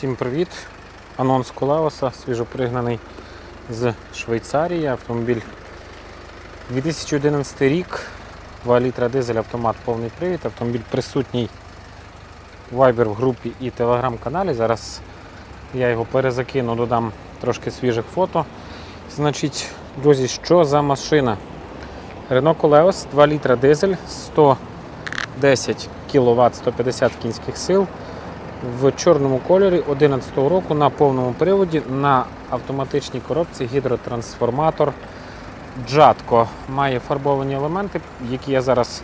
Всім привіт! Анонс Колеоса, свіжопригнаний з Швейцарії. Автомобіль 2011 рік, 2 літра дизель, автомат повний привід. Автомобіль присутній в Viber в групі і телеграм-каналі. Зараз я його перезакину, додам трошки свіжих фото. Значить, друзі, що за машина? Renault Koleos, 2 літра дизель, 110 кВт, 150 кінських сил в чорному кольорі 2011 року на повному приводі на автоматичній коробці гідротрансформатор Джатко. Має фарбовані елементи, які я зараз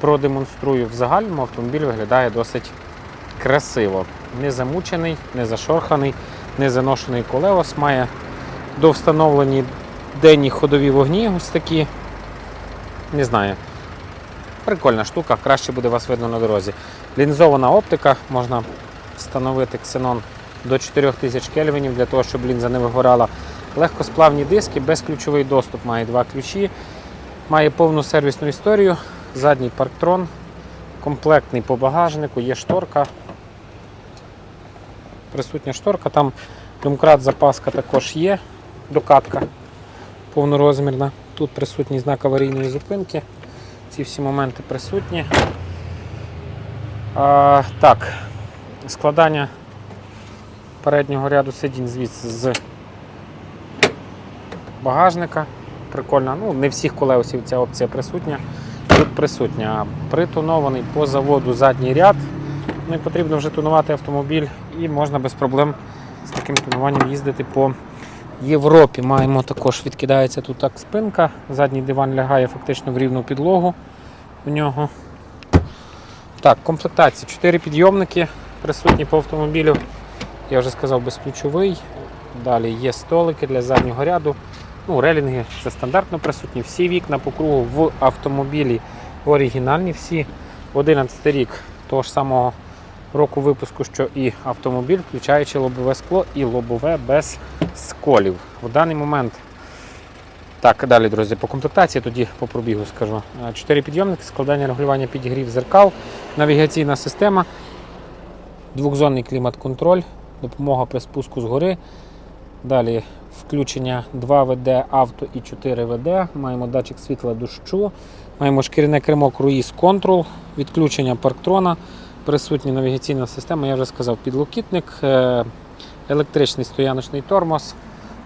продемонструю в загальному. Автомобіль виглядає досить красиво. Не замучений, не зашорханий, не заношений колеос. Має довстановлені денні ходові вогні. Ось такі. Не знаю. Прикольна штука, краще буде вас видно на дорозі. Лінзована оптика, можна встановити ксенон до 4000 кельвінів для того, щоб лінза не вигорала. Легкосплавні диски, безключовий доступ, має два ключі, має повну сервісну історію, задній парктрон, комплектний по багажнику, є шторка. Присутня шторка, там домкрат запаска також є, докатка повнорозмірна. Тут присутній знак аварійної зупинки. Ці всі моменти присутні. А, так, складання переднього ряду сидінь звідси з багажника. Прикольно. Ну, не всіх колеосів ця опція присутня. Тут присутня. Притонований по заводу задній ряд. Не потрібно вже тонувати автомобіль і можна без проблем з таким тонуванням їздити по Європі. Маємо також відкидається тут так спинка. Задній диван лягає фактично в рівну підлогу у нього. Так, комплектація. Чотири підйомники присутні по автомобілю. Я вже сказав, безключовий. Далі є столики для заднього ряду. Ну, релінги це стандартно присутні. Всі вікна по кругу в автомобілі оригінальні. Всі 11 рік того ж самого року випуску, що і автомобіль, включаючи лобове скло і лобове без сколів. В даний момент так, далі, друзі, по комплектації тоді по пробігу скажу. Чотири підйомники, складання регулювання підігрів зеркал, навігаційна система, двохзонний клімат-контроль, допомога при спуску з гори. Далі включення 2 ВД авто і 4 ВД. Маємо датчик світла дощу, маємо шкіряне кермо круїз контрол, відключення парктрона, присутня навігаційна система, я вже сказав, підлокітник, е, електричний стояночний тормоз.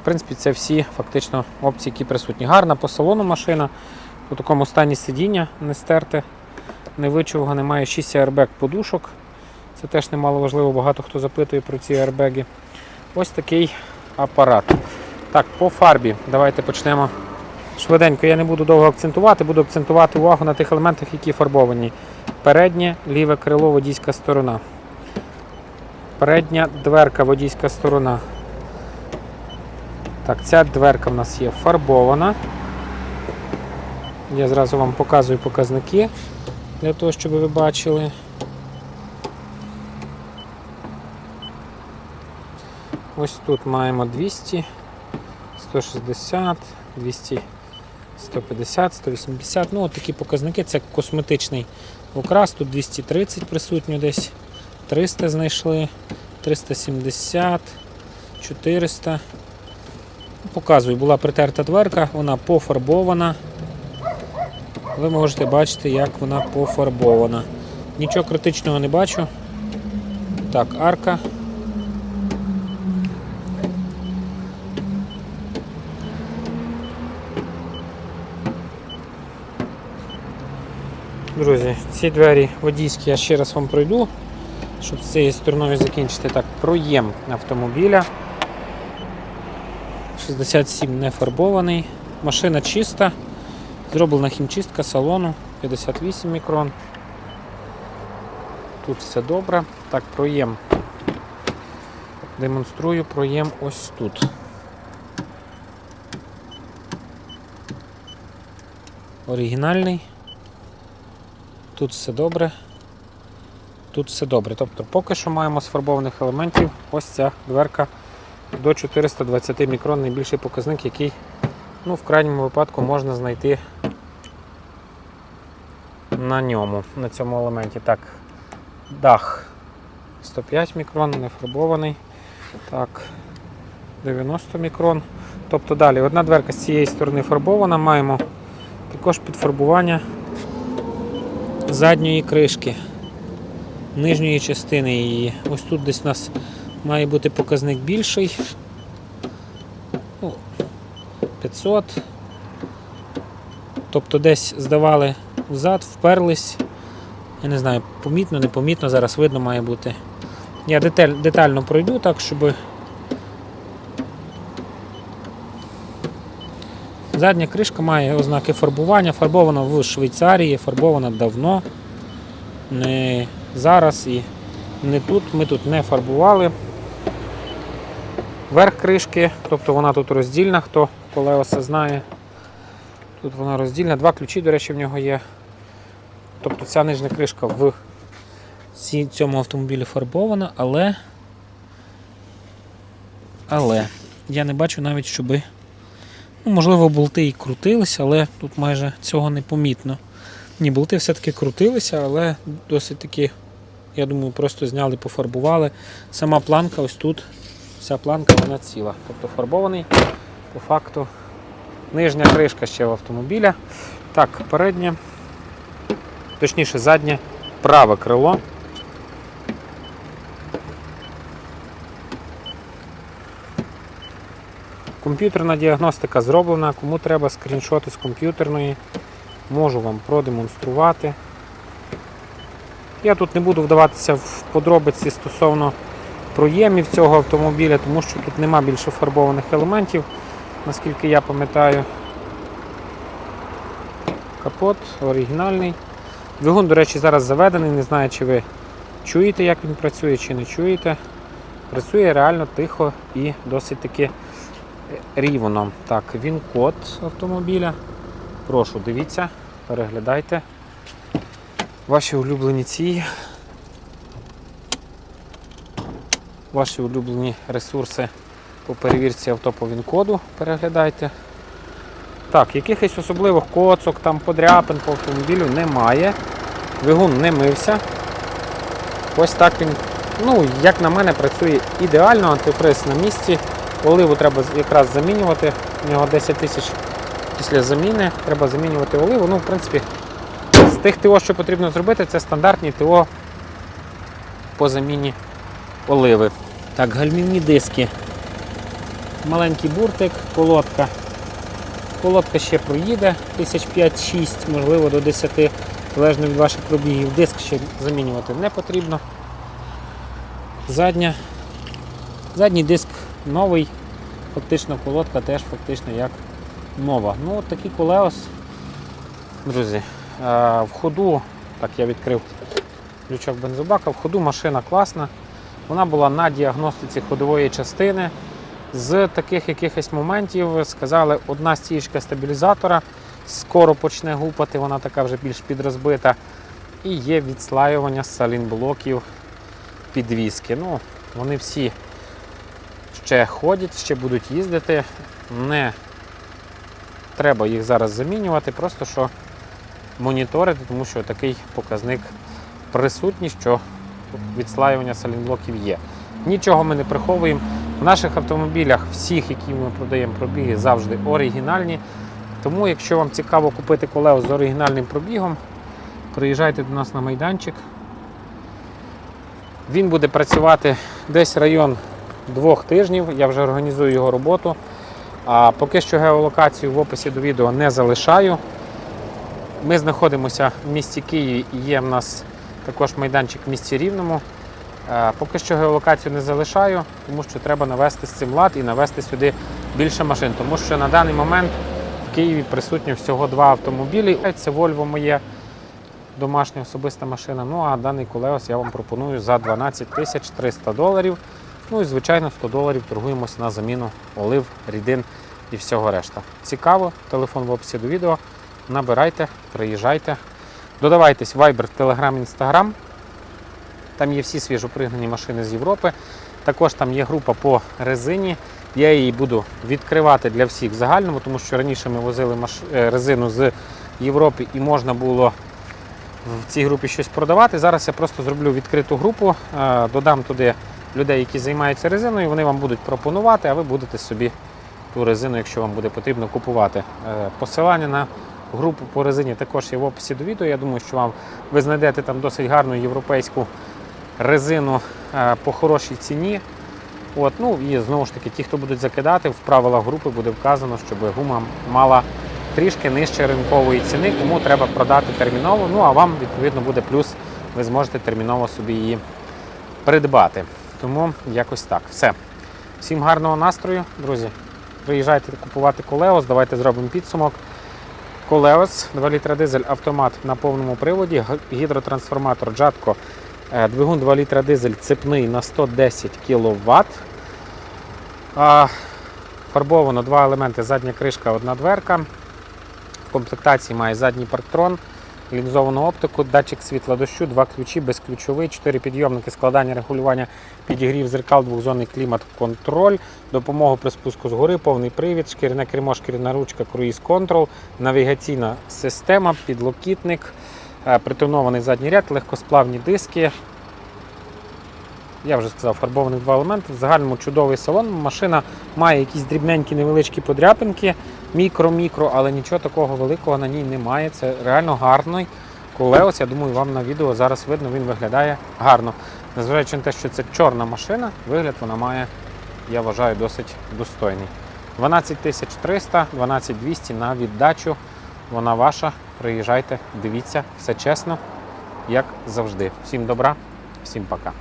В принципі, це всі фактично опції, які присутні. Гарна по салону машина. У такому стані сидіння не стерте, не вичувга, немає 6 аербек подушок. Це теж немало важливо, багато хто запитує про ці аербеги. Ось такий апарат. Так, по фарбі. Давайте почнемо швиденько. Я не буду довго акцентувати, буду акцентувати увагу на тих елементах, які фарбовані. Переднє ліве крило, водійська сторона. Передня дверка, водійська сторона. Так, ця дверка в нас є фарбована. Я зразу вам показую показники для того, щоб ви бачили. Ось тут маємо 200, 160, 200, 150, 180. Ну, такі показники. Це косметичний окрас. Тут 230 присутньо десь, 300 знайшли, 370, 400. Показую, була притерта дверка, вона пофарбована. Ви можете бачити, як вона пофарбована. Нічого критичного не бачу. Так, арка. Друзі, ці двері водійські я ще раз вам пройду, щоб з цією стороною закінчити. Так, проєм автомобіля. 67 не фарбований. Машина чиста. Зроблена хімчистка салону 58 мікрон. Тут все добре. Так, проєм. Демонструю проєм ось тут. Оригінальний. Тут все добре. Тут все добре. Тобто поки що маємо з фарбованих елементів ось ця дверка до 420 мікрон найбільший показник, який ну, в крайньому випадку можна знайти на ньому, на цьому елементі. Так, дах 105 мікрон, не фарбований. Так, 90 мікрон. Тобто далі одна дверка з цієї сторони фарбована, маємо також підфарбування задньої кришки, нижньої частини її. Ось тут десь у нас має бути показник більший. Ну, 500. Тобто десь здавали взад, вперлись. Я не знаю, помітно, непомітно, зараз видно має бути. Я деталь, детально пройду так, щоб. Задня кришка має ознаки фарбування, фарбована в Швейцарії, фарбована давно. Не зараз і не тут. Ми тут не фарбували. Верх кришки, тобто вона тут роздільна, хто колеоса знає. Тут вона роздільна. Два ключі, до речі, в нього є. Тобто ця нижня кришка в цьому автомобілі фарбована, але. Але я не бачу навіть, щоби. Ну, можливо, болти і крутилися, але тут майже цього не помітно. Ні, болти все-таки крутилися, але досить таки, я думаю, просто зняли, пофарбували. Сама планка ось тут, вся планка вона ціла. Тобто фарбований по факту. Нижня кришка ще в автомобіля. Так, переднє, точніше, заднє праве крило. Комп'ютерна діагностика зроблена. Кому треба скріншоти з комп'ютерної, можу вам продемонструвати. Я тут не буду вдаватися в подробиці стосовно проємів цього автомобіля, тому що тут нема більше фарбованих елементів, наскільки я пам'ятаю. Капот оригінальний. Двигун, до речі, зараз заведений, не знаю, чи ви чуєте, як він працює, чи не чуєте. Працює реально тихо і досить таки рівно. Так, він код автомобіля. Прошу, дивіться, переглядайте. Ваші улюблені ці. Ваші улюблені ресурси по перевірці авто по ВІН-коду переглядайте. Так, якихось особливих коцок, там подряпин по автомобілю немає. Двигун не мився. Ось так він, ну, як на мене, працює ідеально, антифриз на місці. Оливу треба якраз замінювати. У нього 10 тисяч після заміни. Треба замінювати оливу. Ну, в принципі, з тих ТО, що потрібно зробити, це стандартні ТО по заміні оливи. Так, гальмівні диски. Маленький буртик, колодка. Колодка ще проїде, тисяч 5-6, можливо до 10, залежно від ваших пробігів. Диск ще замінювати не потрібно. Задня. Задній диск новий, фактично колодка теж фактично як нова. Ну, от такий колеос, друзі, е, в ходу, так я відкрив ключок бензобака, в ходу машина класна. Вона була на діагностиці ходової частини. З таких якихось моментів сказали, одна стіжка стабілізатора скоро почне гупати, вона така вже більш підрозбита. І є відслаювання салінблоків підвіски. Ну, вони всі ще ходять, ще будуть їздити. Не треба їх зараз замінювати, просто що моніторити, тому що такий показник присутній, що відслаювання салінблоків є. Нічого ми не приховуємо. В наших автомобілях, всіх, які ми продаємо пробіги, завжди оригінальні. Тому, якщо вам цікаво купити колео з оригінальним пробігом, приїжджайте до нас на майданчик. Він буде працювати десь район двох тижнів. Я вже організую його роботу. А поки що геолокацію в описі до відео не залишаю. Ми знаходимося в місті Києві і є в нас також майданчик в місті Рівному. Е, Поки що геолокацію не залишаю, тому що треба навести з цим лад і навести сюди більше машин. Тому що на даний момент в Києві присутні всього два автомобілі. Це Volvo моє домашня особиста машина. Ну а даний колеос я вам пропоную за 12 тисяч 300 доларів. Ну і звичайно 100 доларів торгуємося на заміну олив, рідин і всього решта. Цікаво, телефон в описі до відео. Набирайте, приїжджайте. Додавайтесь Viber, Telegram, Instagram. Там є всі свіжопригнані машини з Європи. Також там є група по резині. Я її буду відкривати для всіх в загальному, тому що раніше ми возили маш... е, резину з Європи і можна було в цій групі щось продавати. Зараз я просто зроблю відкриту групу, е, додам туди людей, які займаються резиною, вони вам будуть пропонувати, а ви будете собі ту резину, якщо вам буде потрібно купувати. Е, Посилання на групу по резині також є в описі до відео. Я думаю, що вам ви знайдете там досить гарну європейську резину е, по хорошій ціні. От, ну і знову ж таки, ті, хто будуть закидати, в правилах групи буде вказано, щоб гума мала трішки нижче ринкової ціни, кому треба продати терміново. Ну а вам відповідно буде плюс, ви зможете терміново собі її придбати. Тому якось так. Все. Всім гарного настрою, друзі. Приїжджайте купувати Колеос, давайте зробимо підсумок. Колеос, 2 літра дизель, автомат на повному приводі, гідротрансформатор Джатко, е, двигун 2 літра дизель цепний на 110 кВт. Фарбовано два елементи: задня кришка, одна дверка. В комплектації має задній парктрон, лінзовану оптику, датчик світла дощу, два ключі, безключовий, чотири підйомники, складання регулювання підігрів зеркал, двохзонний клімат, контроль, допомогу при спуску з гори, повний привід, шкіряне кермо, шкіряна ручка, круїз контрол, навігаційна система, підлокітник, е, притонований задній ряд, легкосплавні диски. Я вже сказав, фарбованих два елементи. В загальному чудовий салон. Машина має якісь дрібненькі невеличкі подряпинки, мікро-мікро, але нічого такого великого на ній немає. Це реально гарний колеос. Я думаю, вам на відео зараз видно, він виглядає гарно. Незважаючи на те, що це чорна машина, вигляд вона має, я вважаю, досить достойний. 12 300, 12 200 на віддачу. Вона ваша. Приїжджайте, дивіться, все чесно, як завжди. Всім добра, всім пока.